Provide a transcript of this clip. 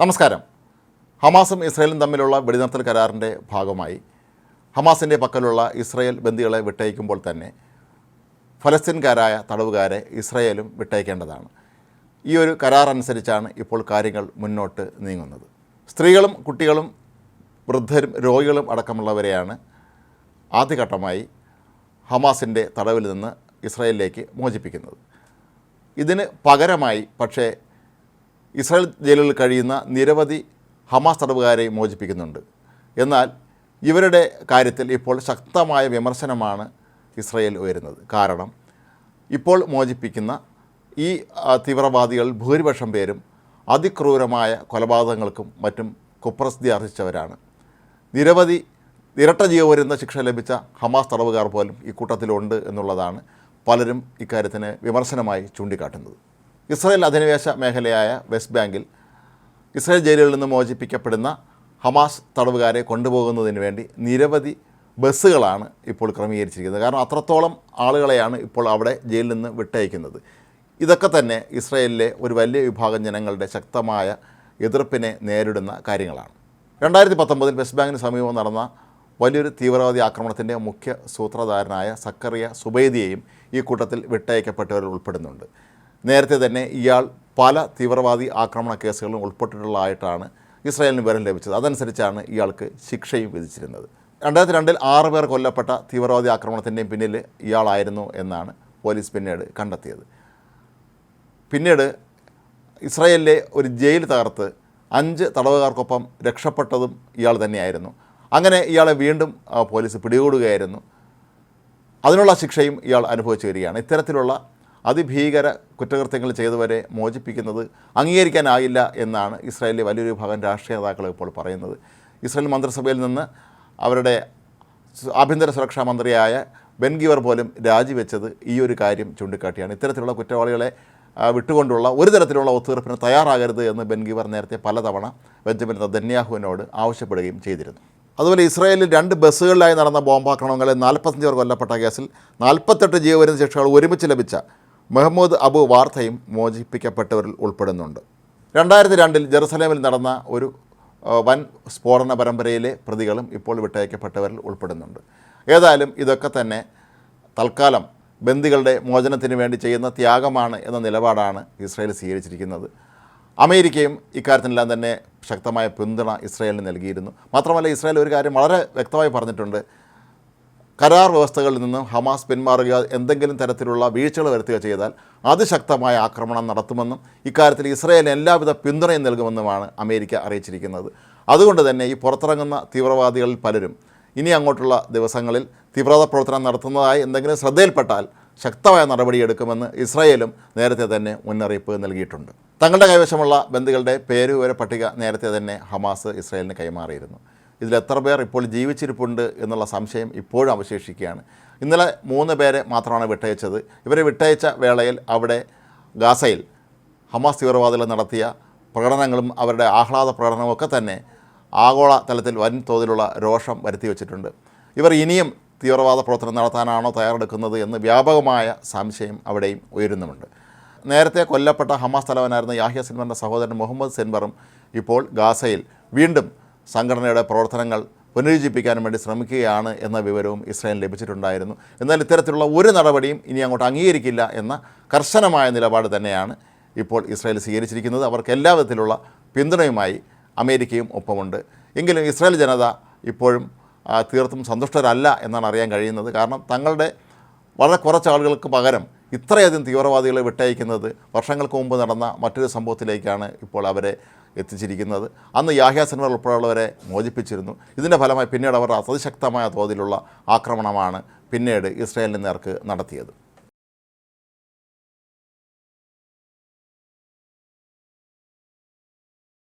നമസ്കാരം. ഹമാസും ഇസ്രയേലും തമ്മിലുള്ള വെടിനിർത്തൽ കരാറിന്റെ ഭാഗമായി ഹമാസിന്റെ പക്കലുള്ള ഇസ്രയേൽ ബന്ദികളെ വിട്ടയക്കുമ്പോൾ തന്നെ ഫലസ്തീൻകാരായ തടവുകാരെ ഇസ്രയേലും വിട്ടയക്കേണ്ടതാണ്. ഈ ഒരു കരാർ അനുസരിച്ചാണ് ഇപ്പോൾ കാര്യങ്ങൾ മുന്നോട്ട് നീങ്ങുന്നത്. സ്ത്രീകളും കുട്ടികളും വൃദ്ധരും രോഗികളും അടക്കമുള്ളവരെയാണ് ആദ്യഘട്ടമായി ഹമാസിന്റെ തടവിൽ നിന്ന് ഇസ്രയേലിലേക്ക് മോചിപ്പിക്കുന്നത്. ഇതിന് പകരമായി പക്ഷേ ഇസ്രായേൽ ജയിലുകളിൽ കഴിയുന്ന നിരവധി ഹമാസ് തടവുകാരെ മോചിപ്പിക്കുന്നുണ്ട്. എന്നാൽ ഇവരുടെ കാര്യത്തിൽ ഇപ്പോൾ ശക്തമായ വിമർശനമാണ് ഇസ്രയേൽ ഉയരുന്നത്. കാരണം ഇപ്പോൾ മോചിപ്പിക്കുന്ന ഈ തീവ്രവാദികൾ ഭൂരിപക്ഷം പേരും അതിക്രൂരമായ കൊലപാതകങ്ങൾക്കും മറ്റും കുപ്രസിദ്ധി അർഹിച്ചവരാണ് നിരവധി ഇരട്ട ജീവപര്യന്ത ശിക്ഷ ലഭിച്ച ഹമാസ് തടവുകാർ പോലും ഇക്കൂട്ടത്തിലുണ്ട് കൂട്ടത്തിലുണ്ട് എന്നുള്ളതാണ് പലരും ഇക്കാര്യത്തിന് വിമർശനമായി ചൂണ്ടിക്കാട്ടുന്നത്. ഇസ്രായേൽ അധിനിവേശ മേഖലയായ വെസ്റ്റ് ബാങ്കിൽ ഇസ്രായേൽ ജയിലുകളിൽ നിന്ന് മോചിപ്പിക്കപ്പെടുന്ന ഹമാസ് തടവുകാരെ കൊണ്ടുപോകുന്നതിന് വേണ്ടി നിരവധി ബസ്സുകളാണ് ഇപ്പോൾ ക്രമീകരിച്ചിരിക്കുന്നത്. കാരണം അത്രത്തോളം ആളുകളെയാണ് ഇപ്പോൾ അവിടെ ജയിലിൽ നിന്ന് വിട്ടയക്കുന്നത്. ഇതൊക്കെ തന്നെ ഇസ്രയേലിലെ ഒരു വലിയ വിഭാഗം ജനങ്ങളുടെ ശക്തമായ എതിർപ്പിനെ നേരിടുന്ന കാര്യങ്ങളാണ്. രണ്ടായിരത്തി പത്തൊമ്പതിൽ വെസ്റ്റ് ബാങ്കിന് സമീപം നടന്ന വലിയൊരു തീവ്രവാദി ആക്രമണത്തിന്റെ മുഖ്യ സൂത്രധാരനായ സക്കറിയ സുബൈദിയെയും ഈ കൂട്ടത്തിൽ വിട്ടയക്കപ്പെട്ടവരിൽ ഉൾപ്പെടുന്നുണ്ട്. നേരത്തെ തന്നെ ഇയാൾ പല തീവ്രവാദി ആക്രമണ കേസുകളിലും ഉൾപ്പെട്ടിട്ടുള്ളതായിട്ടാണ് ഇസ്രായേലിന് വിവരം ലഭിച്ചത്. അതനുസരിച്ചാണ് ഇയാൾക്ക് ശിക്ഷയും വിധിച്ചിരുന്നത്. രണ്ടായിരത്തി രണ്ടിൽ ആറ് പേർ കൊല്ലപ്പെട്ട തീവ്രവാദി ആക്രമണത്തിന്റെയും പിന്നിൽ ഇയാളായിരുന്നു എന്നാണ് പോലീസ് പിന്നീട് കണ്ടെത്തിയത്. പിന്നീട് ഇസ്രായേലിലെ ഒരു ജയിൽ തകർത്ത് അഞ്ച് തടവുകാർക്കൊപ്പം രക്ഷപ്പെട്ടതും ഇയാൾ തന്നെയായിരുന്നു. അങ്ങനെ ഇയാളെ വീണ്ടും പോലീസ് പിടികൂടുകയായിരുന്നു. അതിനുള്ള ശിക്ഷയും ഇയാൾ അനുഭവിച്ചു വരികയാണ്. ഇത്തരത്തിലുള്ള അതിഭീകര കുറ്റകൃത്യങ്ങൾ ചെയ്തവരെ മോചിപ്പിക്കുന്നത് അംഗീകരിക്കാനായില്ല എന്നാണ് ഇസ്രായേലിലെ വലിയൊരു ഭാഗം രാഷ്ട്രീയ നേതാക്കൾ ഇപ്പോൾ പറയുന്നത്. ഇസ്രായേൽ മന്ത്രിസഭയിൽ നിന്ന് അവരുടെ ആഭ്യന്തര സുരക്ഷാ മന്ത്രിയായ ബെൻഗിവർ പോലും രാജിവെച്ചത് ഈ ഒരു കാര്യം ചൂണ്ടിക്കാട്ടിയാണ്. ഇത്തരത്തിലുള്ള കുറ്റവാളികളെ വിട്ടുകൊണ്ടുള്ള ഒരു തരത്തിലുള്ള ഒത്തുതീർപ്പിന് തയ്യാറാകരുത് എന്ന് ബെൻഗിവർ നേരത്തെ പലതവണ ബെഞ്ചമിൻ നെതന്യാഹുവിനോട് ആവശ്യപ്പെടുകയും ചെയ്തിരുന്നു. അതുപോലെ ഇസ്രായേലിൽ രണ്ട് ബസ്സുകളിലായി നടന്ന ബോംബാക്രമണങ്ങളിൽ നാൽപ്പത്തഞ്ച് പേർ കൊല്ലപ്പെട്ട കേസിൽ നാൽപ്പത്തെട്ട് ജീവപര്യന്ത ശിക്ഷകൾ ഒരുമിച്ച് ലഭിച്ച മെഹമ്മൂദ് അബു വാർത്തയും മോചിപ്പിക്കപ്പെട്ടവരിൽ ഉൾപ്പെടുന്നുണ്ട്. രണ്ടായിരത്തി രണ്ടിൽ ജെറുസലേമിൽ നടന്ന ഒരു വൻ സ്ഫോടന പരമ്പരയിലെ പ്രതികളും ഇപ്പോൾ വിട്ടയക്കപ്പെട്ടവരിൽ ഉൾപ്പെടുന്നുണ്ട്. ഏതായാലും ഇതൊക്കെ തന്നെ തൽക്കാലം ബന്ദികളുടെ മോചനത്തിന് വേണ്ടി ചെയ്യുന്ന ത്യാഗമാണ് എന്ന നിലപാടാണ് ഇസ്രായേൽ സ്വീകരിച്ചിരിക്കുന്നത്. അമേരിക്കയും ഇക്കാര്യത്തിനെല്ലാം തന്നെ ശക്തമായ പിന്തുണ ഇസ്രായേലിന് നൽകിയിരുന്നു. മാത്രമല്ല ഇസ്രായേൽ ഒരു കാര്യം വളരെ വ്യക്തമായി പറഞ്ഞിട്ടുണ്ട്. കരാർ വ്യവസ്ഥകളിൽ നിന്നും ഹമാസ് പിന്മാറുക എന്തെങ്കിലും തരത്തിലുള്ള വീഴ്ചകൾ വരുത്തുക ചെയ്താൽ അതിശക്തമായ ആക്രമണം നടത്തുമെന്നും ഇക്കാര്യത്തിൽ ഇസ്രയേലിന് എല്ലാവിധ പിന്തുണയും നൽകുമെന്നുമാണ് അമേരിക്ക അറിയിച്ചിരിക്കുന്നത്. അതുകൊണ്ട് തന്നെ ഈ പുറത്തിറങ്ങുന്ന തീവ്രവാദികളിൽ പലരും ഇനി അങ്ങോട്ടുള്ള ദിവസങ്ങളിൽ തീവ്രവാദ പ്രവർത്തനം നടത്തുന്നതായി എന്തെങ്കിലും ശ്രദ്ധയിൽപ്പെട്ടാൽ ശക്തമായ നടപടിയെടുക്കുമെന്ന് ഇസ്രായേലും നേരത്തെ തന്നെ മുന്നറിയിപ്പ് നൽകിയിട്ടുണ്ട്. തങ്ങളുടെ കൈവശമുള്ള ബന്ധുക്കളുടെ പേരുവിവര പട്ടിക നേരത്തെ തന്നെ ഹമാസ് ഇസ്രായേലിന് കൈമാറിയിരുന്നു. ഇതിൽ എത്ര പേർ ഇപ്പോൾ ജീവിച്ചിരിപ്പുണ്ട് എന്നുള്ള സംശയം ഇപ്പോഴും അവശേഷിക്കുകയാണ്. ഇന്നലെ മൂന്ന് പേരെ മാത്രമാണ് വിട്ടയച്ചത്. ഇവരെ വിട്ടയച്ച വേളയിൽ അവിടെ ഗാസയിൽ ഹമാസ് തീവ്രവാദികൾ നടത്തിയ പ്രകടനങ്ങളും അവരുടെ ആഹ്ലാദ പ്രകടനവും ഒക്കെ തന്നെ ആഗോള തലത്തിൽ വൻ തോതിലുള്ള രോഷം വരുത്തി വച്ചിട്ടുണ്ട്. ഇവർ ഇനിയും തീവ്രവാദ പ്രവർത്തനം നടത്താനാണോ തയ്യാറെടുക്കുന്നത് എന്ന് വ്യാപകമായ സംശയം അവിടെയും ഉയരുന്നുമുണ്ട്. നേരത്തെ കൊല്ലപ്പെട്ട ഹമാസ് തലവനായിരുന്ന യാഹ്യ സിൻവറിന്റെ സഹോദരൻ മുഹമ്മദ് സിൻവറും ഇപ്പോൾ ഗാസയിൽ വീണ്ടും സംഘടനയുടെ പ്രവർത്തനങ്ങൾ പുനരുജ്ജീപ്പിക്കാനും വേണ്ടി ശ്രമിക്കുകയാണ് എന്ന വിവരവും ഇസ്രായേൽ ലഭിച്ചിട്ടുണ്ടായിരുന്നു. എന്നാൽ ഇത്തരത്തിലുള്ള ഒരു നടപടിയും ഇനി അങ്ങോട്ട് അംഗീകരിക്കില്ല എന്ന കർശനമായ നിലപാട് തന്നെയാണ് ഇപ്പോൾ ഇസ്രായേൽ സ്വീകരിച്ചിരിക്കുന്നത്. അവർക്ക് എല്ലാ വിധത്തിലുള്ള പിന്തുണയുമായി അമേരിക്കയും ഒപ്പമുണ്ട്. എങ്കിലും ഇസ്രായേൽ ജനത ഇപ്പോഴും തീർത്തും സന്തുഷ്ടരല്ല എന്നാണ് അറിയാൻ കഴിയുന്നത്. കാരണം തങ്ങളുടെ വളരെ കുറച്ച് ആളുകൾക്ക് പകരം ഇത്രയധികം തീവ്രവാദികളെ വിട്ടയക്കുന്നത് വർഷങ്ങൾക്ക് മുമ്പ് നടന്ന മറ്റൊരു സംഭവത്തിലേക്കാണ് ഇപ്പോൾ അവരെ എത്തിച്ചിരിക്കുന്നത്. അന്ന് യാഹ്യ സിൻവർ ഉൾപ്പെടെയുള്ളവരെ മോചിപ്പിച്ചിരുന്നു. ഇതിന്റെ ഫലമായി പിന്നീട് അവർ അതിശക്തമായ തോതിലുള്ള ആക്രമണമാണ് പിന്നീട് ഇസ്രായേലിന് നേർക്ക് നടത്തിയത്.